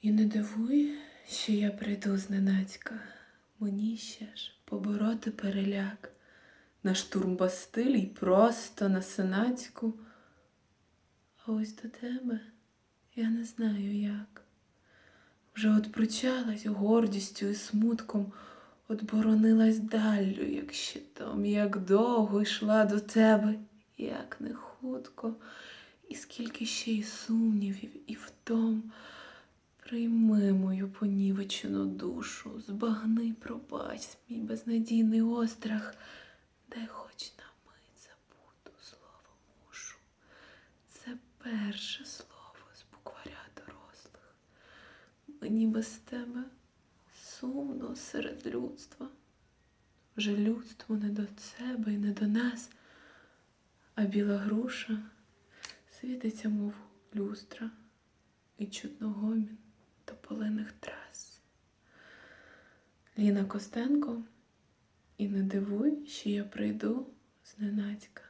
І не дивуй, що я прийду зненацька, мені ще ж побороти переляк, на штурм Бастилій просто на сенацьку. А ось до тебе я не знаю як. Вже от причалась гордістю і смутком, от боронилась даллю, як щитом, як довго йшла до тебе, як не хутко, і скільки ще й сумнівів, і втом. Прийми мою понівечену душу, збагни, пробач мій безнадійний острах, дай хоч на мить забуду слово мушу. Це перше слово з букваря дорослих. Мені без тебе сумно серед людства. Вже людство не до себе і не до нас, а біла груша світиться, мов люстра, і чутно гомін тополиних трас. Ліна Костенко, і не дивуй, що я прийду зненацька.